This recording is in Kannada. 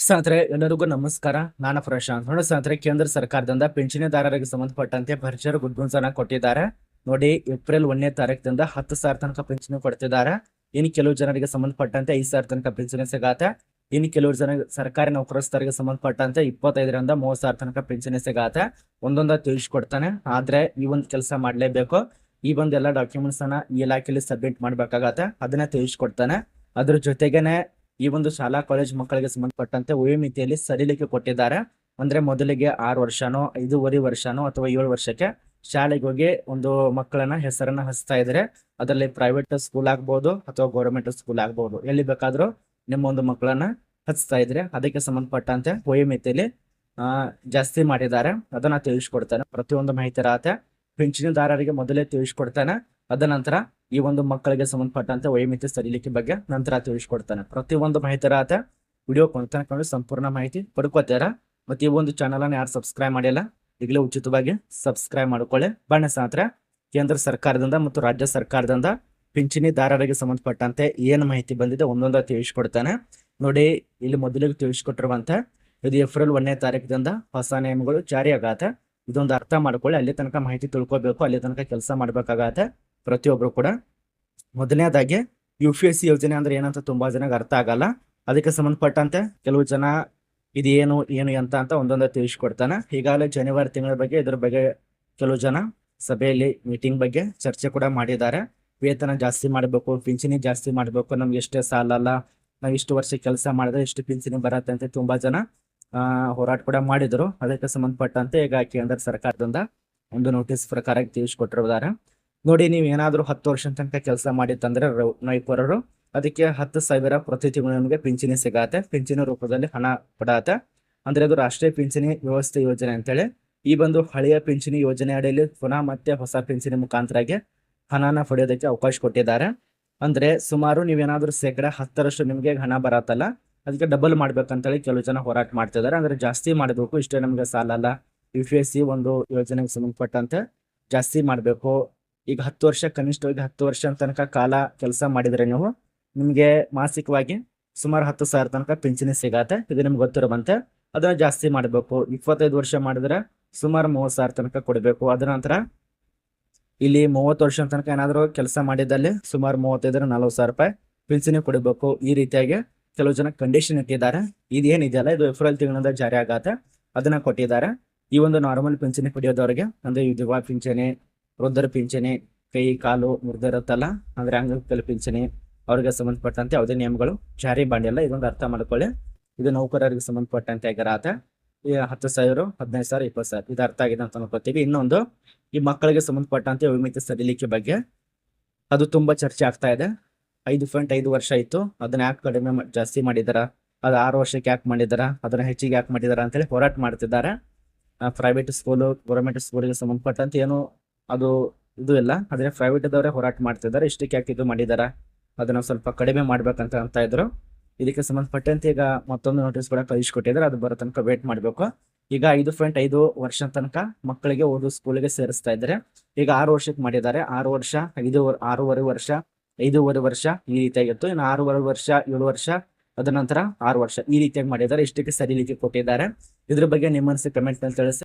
ಸ್ನೇಹಿತರೆ, ಎಲ್ಲರಿಗೂ ನಮಸ್ಕಾರ. ನಾನು ಪ್ರಶಾಂತ್. ನೋಡಿ ಸ್ನೇಹಿತರೆ, ಕೇಂದ್ರ ಸರ್ಕಾರದಿಂದ ಪಿಂಚಣಿದಾರರಿಗೆ ಸಂಬಂಧಪಟ್ಟಂತೆ ಭರ್ಜರ್ ಗುಡ್ ಕೊಟ್ಟಿದ್ದಾರೆ. ನೋಡಿ, ಏಪ್ರಿಲ್ ಒಂದನೇ ತಾರೀಕಿನಿಂದ ಹತ್ತು ಸಾವಿರ ತನಕ ಪಿಂಚಣಿ ಕೊಡ್ತಿದ್ದಾರೆ. ಇನ್ನು ಕೆಲವು ಜನರಿಗೆ ಸಂಬಂಧಪಟ್ಟಂತೆ ಐದು ಸಾವಿರ ತನಕ ಪಿಂಚಣಿ ಸಿಗತ್ತೆ. ಇನ್ನು ಕೆಲವು ಜನ ಸರ್ಕಾರಿ ನೌಕರಸ್ಥರಿಗೆ ಸಂಬಂಧಪಟ್ಟಂತೆ ಇಪ್ಪತ್ತೈದರಿಂದ ಮೂವತ್ತು ಸಾವಿರ ತನಕ ಪಿಂಚಣಿ ಸಿಗತ್ತೆ. ಒಂದೊಂದ ತಿಳಿಸ್ಕೊಡ್ತಾನೆ. ಆದ್ರೆ, ಈ ಒಂದು ಕೆಲಸ ಮಾಡಲೇಬೇಕು. ಈ ಒಂದು ಎಲ್ಲ ಡಾಕ್ಯುಮೆಂಟ್ಸ್ ಅನ್ನ ಈ ಇಲಾಖೆಯಲ್ಲಿ ಸಬ್ಮಿಟ್ ಮಾಡ್ಬೇಕಾಗತ್ತೆ. ಅದನ್ನ ತಿಳಿಸ್ಕೊಡ್ತಾನೆ. ಅದ್ರ ಜೊತೆಗೇನೆ ಈ ಒಂದು ಶಾಲಾ ಕಾಲೇಜ್ ಮಕ್ಕಳಿಗೆ ಸಂಬಂಧಪಟ್ಟಂತೆ ವಯೋಮಿತಿಯಲ್ಲಿ ಸಡಿಲಿಕೆ ಕೊಟ್ಟಿದ್ದಾರೆ. ಅಂದ್ರೆ ಮೊದಲಿಗೆ ಆರು ವರ್ಷನೋ, ಐದೂವರೆ ವರ್ಷನೋ ಅಥವಾ ಏಳು ವರ್ಷಕ್ಕೆ ಶಾಲೆಗೆ ಹೋಗಿ ಒಂದು ಮಕ್ಕಳನ್ನ ಹೆಸರನ್ನ ಹಚ್ತಾ ಇದ್ರೆ ಅದರಲ್ಲಿ ಪ್ರೈವೇಟ್ ಸ್ಕೂಲ್ ಆಗ್ಬಹುದು ಅಥವಾ ಗೌರ್ಮೆಂಟ್ ಸ್ಕೂಲ್ ಆಗ್ಬಹುದು ಎಲ್ಲಿ ಬೇಕಾದ್ರೂ ನಿಮ್ಮ ಒಂದು ಮಕ್ಕಳನ್ನ ಹಚ್ತಾ ಇದ್ರೆ ಅದಕ್ಕೆ ಸಂಬಂಧಪಟ್ಟಂತೆ ವಯೋಮಿತಿಯಲ್ಲಿ ಆ, ಜಾಸ್ತಿ ಮಾಡಿದ್ದಾರೆ. ಅದನ್ನ ತಿಳಿಸ್ಕೊಡ್ತಾನೆ. ಪ್ರತಿಯೊಂದು ಮಾಹಿತಿ ಇರತ್ತೆ. ಪಿಂಚಣಿದಾರರಿಗೆ ಮೊದಲೇ ತಿಳಿಸ್ಕೊಡ್ತಾನೆ. ಅದ ನಂತರ ಈ ಒಂದು ಮಕ್ಕಳಿಗೆ ಸಂಬಂಧಪಟ್ಟಂತೆ ವೈಮಿತಿ ಸರಿಲಿಕ್ಕೆ ಬಗ್ಗೆ ನಂತರ ತಿಳಿಸ್ಕೊಡ್ತಾನೆ. ಪ್ರತಿಯೊಂದು ಮಾಹಿತಿ ಆತ ವಿಡಿಯೋ ಕೊಂಡು ಸಂಪೂರ್ಣ ಮಾಹಿತಿ ಪಡ್ಕೋತಾರ. ಮತ್ತೆ ಈ ಒಂದು ಚಾನಲ್ ಅನ್ನ ಯಾರು ಸಬ್ಸ್ಕ್ರೈಬ್ ಮಾಡಿಲ್ಲ, ಈಗಲೇ ಉಚಿತವಾಗಿ ಸಬ್ಸ್ಕ್ರೈಬ್ ಮಾಡ್ಕೊಳ್ಳಿ. ಬಣ್ಣ ಸಾತ್ರ ಕೇಂದ್ರ ಸರ್ಕಾರದಿಂದ ಮತ್ತು ರಾಜ್ಯ ಸರ್ಕಾರದಿಂದ ಪಿಂಚಣಿದಾರರಿಗೆ ಸಂಬಂಧಪಟ್ಟಂತೆ ಏನು ಮಾಹಿತಿ ಬಂದಿದೆ ಒಂದೊಂದು ತಿಳಿಸ್ಕೊಡ್ತಾನೆ. ನೋಡಿ, ಇಲ್ಲಿ ಮೊದಲಿಗೆ ತಿಳಿಸ್ಕೊಟ್ಟಿರುವಂತೆ ಇದು ಏಪ್ರಿಲ್ ಒಂದನೇ ತಾರೀಕಿನಿಂದ ಹೊಸ ನಿಯಮಗಳು ಜಾರಿ ಆಗತ್ತೆ ಇದೊಂದು ಅರ್ಥ ಮಾಡ್ಕೊಳ್ಳಿ, ಅಲ್ಲಿ ತನಕ ಮಾಹಿತಿ ತಿಳ್ಕೊಬೇಕು, ಅಲ್ಲಿ ತನಕ ಕೆಲಸ ಮಾಡ್ಬೇಕಾಗತ್ತೆ. ಪ್ರತಿಯೊಬ್ರು ಕೂಡ. ಮೊದಲನೇದಾಗಿ ಯು ಪಿ ಎಸ್ ಸಿ ಯೋಜನೆ ಅಂದ್ರೆ ಏನಂತ ತುಂಬಾ ಜನಕ್ಕೆ ಅರ್ಥ ಆಗಲ್ಲ. ಅದಕ್ಕೆ ಸಂಬಂಧಪಟ್ಟಂತೆ ಕೆಲವು ಜನ ಇದೇನು, ಏನು, ಎಂತ ಅಂತ ಒಂದೊಂದು ತಿಳಿಸಿಕೊಡ್ತಾನೆ. ಈಗಾಗಲೇ ಜನವರಿ ತಿಂಗಳ ಬಗ್ಗೆ ಇದ್ರ ಬಗ್ಗೆ ಕೆಲವು ಜನ ಸಭೆಯಲ್ಲಿ ಮೀಟಿಂಗ್ ಬಗ್ಗೆ ಚರ್ಚೆ ಕೂಡ ಮಾಡಿದ್ದಾರೆ. ವೇತನ ಜಾಸ್ತಿ ಮಾಡಬೇಕು, ಪಿಂಚಣಿ ಜಾಸ್ತಿ ಮಾಡಬೇಕು, ನಮ್ಗೆ ಎಷ್ಟೇ ಸಾಲ ಅಲ್ಲ ನಾವು ಇಷ್ಟು ವರ್ಷ ಕೆಲಸ ಮಾಡಿದ್ರೆ ಇಷ್ಟು ಪಿಂಚಣಿ ಬರತ್ತೆ ಅಂತ ತುಂಬಾ ಜನ ಹೋರಾಟ ಕೂಡ ಮಾಡಿದ್ರು. ಅದಕ್ಕೆ ಸಂಬಂಧಪಟ್ಟಂತೆ ಈಗ ಕೇಂದ್ರ ಸರ್ಕಾರದಿಂದ ಒಂದು ನೋಟಿಸ್ ಪ್ರಕಾರ ತಿಳಿಸ್ಕೊಟ್ಟಿರ್ತಾರೆ ನೋಡಿ, ನೀವು ಏನಾದರೂ ಹತ್ತು ವರ್ಷ ತನಕ ಕೆಲಸ ಮಾಡಿತ್ತಂದ್ರೆ ರೌ- ನೌಕರರು, ಅದಕ್ಕೆ ಹತ್ತು ಸಾವಿರ ಪ್ರತಿ ತಿಂಗಳು ನಿಮಗೆ ಪಿಂಚಣಿ ಸಿಗತ್ತೆ. ಪಿಂಚಣಿ ರೂಪದಲ್ಲಿ ಹಣ ಕೊಡತ್ತೆ. ಅಂದ್ರೆ ಅದು ರಾಷ್ಟ್ರೀಯ ಪಿಂಚಣಿ ವ್ಯವಸ್ಥೆ ಯೋಜನೆ ಅಂತೇಳಿ. ಈ ಬಂದು ಹಳೆಯ ಪಿಂಚಣಿ ಯೋಜನೆ ಅಡಿಯಲ್ಲಿ ಪುನಃ ಮತ್ತೆ ಹೊಸ ಪಿಂಚಣಿ ಮುಖಾಂತರಾಗಿ ಹಣನ ಪಡೆಯೋದಕ್ಕೆ ಅವಕಾಶ ಕೊಟ್ಟಿದ್ದಾರೆ. ಅಂದ್ರೆ ಸುಮಾರು ನೀವೇನಾದ್ರೂ ಶೇಕಡ ಹತ್ತರಷ್ಟು ನಿಮಗೆ ಹಣ ಬರತ್ತಲ್ಲ, ಅದಕ್ಕೆ ಡಬಲ್ ಮಾಡ್ಬೇಕಂತೇಳಿ ಕೆಲವು ಜನ ಹೋರಾಟ ಮಾಡ್ತಿದ್ದಾರೆ. ಅಂದ್ರೆ ಜಾಸ್ತಿ ಮಾಡಬೇಕು, ಇಷ್ಟೇ ನಮಗೆ ಸಾಲಲ್ಲ. ಯು ಪಿ ಎಸ್ ಸಿ ಒಂದು ಯೋಜನೆಗೆ ಸಂಬಂಧಪಟ್ಟಂತೆ ಜಾಸ್ತಿ ಮಾಡಬೇಕು. ಈಗ ಹತ್ತು ವರ್ಷ, ಕನಿಷ್ಠವಾಗಿ ಹತ್ತು ವರ್ಷ ತನಕ ಕಾಲ ಕೆಲಸ ಮಾಡಿದರೆ ನೀವು, ನಿಮಗೆ ಮಾಸಿಕವಾಗಿ ಸುಮಾರು ಹತ್ತು ಸಾವಿರ ತನಕ ಪಿಂಚಣಿ ಸಿಗತ್ತೆ. ಇದು ನಿಮ್ಗೆ ಗೊತ್ತಿರುವಂತೆ. ಅದನ್ನ ಜಾಸ್ತಿ ಮಾಡಬೇಕು. ಇಪ್ಪತ್ತೈದು ವರ್ಷ ಮಾಡಿದ್ರೆ ಸುಮಾರು ಮೂವತ್ತು ಸಾವಿರ ತನಕ ಕೊಡಬೇಕು. ಅದ ನಂತರ ಇಲ್ಲಿ ಮೂವತ್ತು ವರ್ಷ ತನಕ ಏನಾದರೂ ಕೆಲಸ ಮಾಡಿದಲ್ಲಿ ಸುಮಾರು ಮೂವತ್ತೈದರ ನಲವತ್ತು ಸಾವಿರ ರೂಪಾಯಿ ಪಿಂಚಣಿ ಕೊಡಬೇಕು. ಈ ರೀತಿಯಾಗಿ ಕೆಲವು ಜನ ಕಂಡೀಷನ್ ಇಟ್ಟಿದ್ದಾರೆ. ಇದೇನಿದೆಯಲ್ಲ ಇದು ಏಪ್ರಿಲ್ ತಿಂಗಳಿಂದ ಜಾರಿ ಆಗತ್ತೆ. ಅದನ್ನ ಕೊಟ್ಟಿದ್ದಾರೆ. ಈ ಒಂದು ನಾರ್ಮಲ್ ಪಿಂಚಣಿ ಪಡೆಯೋದವ್ರಿಗೆ, ಅಂದ್ರೆ ವಿಧವಾ ಪಿಂಚಣಿ ವೃದ್ಧರ ಪಿಂಚಣಿ, ಕೈ, ಕಾಲು ಮುರಿದಿರುತ್ತಲ್ಲ ಅಂದ್ರೆ ಅಂಗವಿಕಲ ಪಿಂಚಣಿ, ಅವ್ರಿಗೆ ಸಂಬಂಧಪಟ್ಟಂತೆ ಯಾವುದೇ ನಿಯಮಗಳು, ಜಾರಿ ಬಂಡಿಲ್ಲ ಇದೊಂದು ಅರ್ಥ ಮಾಡ್ಕೊಳ್ಳಿ. ಇದು ನೌಕರರಿಗೆ ಸಂಬಂಧಪಟ್ಟಂತೆ ಈ ಹತ್ತು ಸಾವಿರ, ಹದಿನೈದು ಸಾವಿರ, ಇಪ್ಪತ್ತು ಸಾವಿರ, ಇದು ಅರ್ಥ ಆಗಿದೆ ಅಂತ ಅನ್ಕೋತೀವಿ. ಇನ್ನೊಂದು, ಈ ಮಕ್ಕಳಿಗೆ ಸಂಬಂಧಪಟ್ಟಂತೆ ವಿಮಿತಿ ಸಡಿಲಿಕೆ ಬಗ್ಗೆ. ಅದು ತುಂಬಾ ಚರ್ಚೆ ಆಗ್ತಾ ಇದೆ. ಐದು ಪಾಯಿಂಟ್ ಐದು ವರ್ಷ ಇತ್ತು ಅದನ್ನ ಯಾಕೆ ಕಡಿಮೆ ಜಾಸ್ತಿ ಮಾಡಿದಾರ? ಅದು ಆರು ವರ್ಷಕ್ಕೆ ಯಾಕೆ ಮಾಡಿದಾರ? ಅದನ್ನ ಹೆಚ್ಚಿಗೆ ಯಾಕೆ ಮಾಡಿದಾರ ಅಂತೇಳಿ ಹೋರಾಟ ಮಾಡ್ತಿದ್ದಾರೆ. ಪ್ರೈವೇಟ್ ಸ್ಕೂಲು ಗೌರ್ಮೆಂಟ್ ಸ್ಕೂಲಿಗೆ ಸಂಬಂಧಪಟ್ಟಂತೆ ಏನು ಅದು ಇದು ಇಲ್ಲ. ಅದನ್ನೇ ಪ್ರೈವೇಟ್ ದವರೇ ಹೋರಾಟ ಮಾಡ್ತಿದ್ದಾರೆ ಇಷ್ಟಕ್ಕೆ ಯಾಕೆ ಇದು ಮಾಡಿದಾರ? ಅದನ್ನ ಸ್ವಲ್ಪ ಕಡಿಮೆ ಮಾಡ್ಬೇಕಂತ ಅಂತ ಇದ್ರು. ಇದಕ್ಕೆ ಸಂಬಂಧಪಟ್ಟಂತೆ ಈಗ ಮತ್ತೊಂದು ನೋಟಿಸ್ ಕೂಡ ಕಳಿಸ್ಕೊಟ್ಟಿದ್ದಾರೆ ಅದು ಬರೋ ತನಕ ವೇಟ್ ಮಾಡಬೇಕು. ಈಗ ಐದು ಪಾಯಿಂಟ್ ಐದು ವರ್ಷ ತನಕ ಮಕ್ಕಳಿಗೆ ಓದು ಸ್ಕೂಲಿಗೆ ಸೇರಿಸ್ತಾ ಇದ್ದಾರೆ. ಈಗ ಆರು ವರ್ಷಕ್ಕೆ ಮಾಡಿದ್ದಾರೆ. ಆರು ವರ್ಷ, ಐದು ವರ್- ಆರೂವರೆ ವರ್ಷ, ಐದೂವರೆ ವರ್ಷ ಈ ರೀತಿಯಾಗಿತ್ತು ಇನ್ನು ಆರೂವರೆ ವರ್ಷ, ಏಳು ವರ್ಷ, ಅದ ನಂತರ ಆರು ವರ್ಷ ಈ ರೀತಿಯಾಗಿ ಮಾಡಿದ್ದಾರೆ. ಇಷ್ಟಕ್ಕೆ ಸರಿಲಿಕ್ಕೆ ಕೊಟ್ಟಿದ್ದಾರೆ. ಇದ್ರ ಬಗ್ಗೆ ನಿಮ್ಮ ಕಮೆಂಟ್ನಲ್ಲಿ ತಿಳಿಸಿ.